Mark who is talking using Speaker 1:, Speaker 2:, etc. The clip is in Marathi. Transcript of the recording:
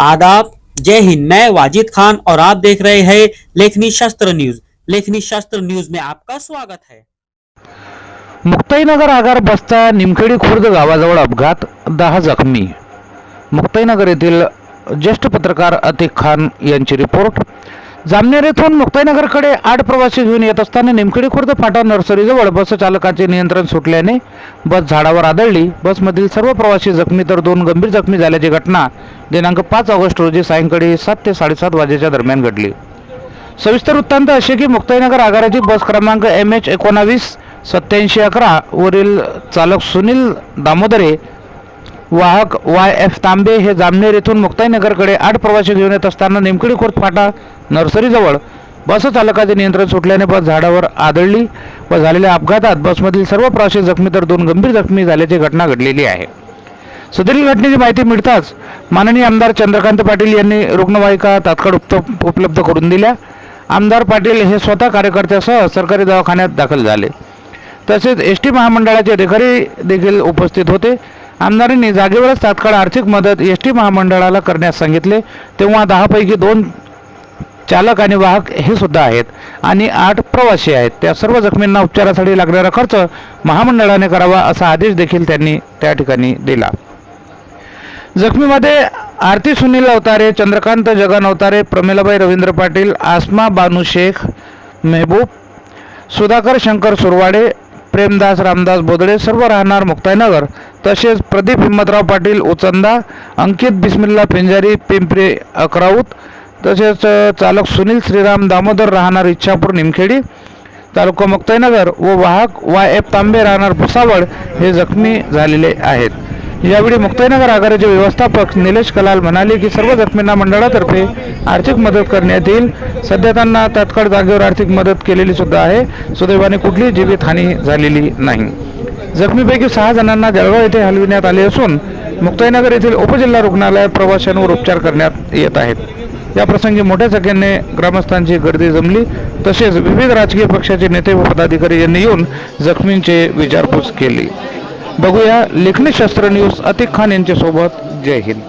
Speaker 1: आदाब। जय हिंद। मैं वाजिद खान और आप देख रहे हैं लेखनी शास्त्र न्यूज। लेखनी शास्त्र न्यूज में आपका स्वागत है।
Speaker 2: मुक्ताईनगर आगार बसता निमखेडी खुर्द गावाजवळ अपघात दहा जखमी. मुक्ताईनगर येथील ज्येष्ठ पत्रकार अतिक खान यांची रिपोर्ट. जामनेर येथून मुक्ताईनगरकडे आठ प्रवासी घेऊन येत असताना निमखेडी खुर्द फाटा नर्सरीजवळ बस चालकाचे नियंत्रण सुटल्याने बस झाडावर आदळली. बसमधील सर्व प्रवासी जखमी तर दोन गंभीर जखमी झाल्याची घटना दिनांक पाच ऑगस्ट रोजी सायंकाळी सात ते साडेसात वाजेच्या दरम्यान घडली. सविस्तर वृत्तांत असे की मुक्ताईनगर आगाराची बस क्रमांक एम एच एकोणावीस सत्याऐंशी अकरा वरील चालक सुनील दामोदरे वाहक वाय एफ तांबे हे जामनेर येथून मुक्ताईनगरकडे आठ प्रवासी घेऊन येत असताना निमकडी खुर्द फाटा नर्सरीजवळ बस चालकाचे नियंत्रण सुटल्याने बस झाडावर आदळली व झालेल्या अपघातात बसमधील सर्व प्रवासी जखमी तर दोन गंभीर जखमी झाल्याची घटना घडलेली आहे. सदरील घटनेची माहिती मिळताच माननीय आमदार चंद्रकांत पाटील यांनी रुग्णवाहिका तात्काळ उप- उपलब्ध करून दिल्या. आमदार पाटील हे स्वतः कार्यकर्त्यासह सरकारी दवाखान्यात दाखल झाले. तसेच एस टी महामंडळाचे अधिकारी देखील उपस्थित होते. आमदारांनी जागेवरच तात्काळ आर्थिक मदत एस टी महामंडळाला करण्यास सांगितले. तेव्हा दहापैकी दोन चालक आणि वाहक हे सुद्धा आहेत आणि आठ प्रवासी आहेत. त्या सर्व जखमींना उपचारासाठी लागणारा खर्च महामंडळाने करावा असा आदेश देखील त्यांनी त्या ठिकाणी दिला. जखमीमध्ये आरती सुनील अवतारे चंद्रकांत जगन अवतारे प्रमिलाबाई रवींद्र पाटील आसमा बानू शेख मेहबूब सुधाकर शंकर सुरवाडे प्रेमदास रामदास बोदडे सर्व राहणार मुक्ताईनगर. तसेच प्रदीप हिम्मतराव पाटील उचंदा अंकित बिस्मिल्ला पिंजारी पिंपरी अकराऊत. तसेच चालक सुनील श्रीराम दामोदर राहणार इच्छापूर निमखेडी. तालुका मुक्ताईनगर व वाहक वाय एफ तांबे राहणार भुसावळ हे जखमी झालेले आहेत. यावेळी मुक्ताईनगर आगाराचे व्यवस्थापक निलेश कलाल म्हणाले की सर्व जखमींना मंडळातर्फे आर्थिक मदत करण्यात येईल. सध्या त्यांना तात्काळ जागेवर आर्थिक मदत केलेली सुद्धा आहे. सुदैवाने कुठलीही जीवितहानी झालेली नाही. जखमीपैकी सहा जणांना जळगाव येथे हलविण्यात आले असून मुक्ताईनगर येथील उपजिल्हा रुग्णालयात प्रवाशांवर उपचार करण्यात येत आहेत. या प्रसंगी मोठ्या संख्येने ग्रामस्थांची गर्दी जमली. तसेच विविध राजकीय पक्षाचे नेते व पदाधिकारी यांनी येऊन जखमींचे विचारपूस केली. बघूया लेखनशास्त्र न्यूज अतिक खान यांच्यासोबत. जय हिंद.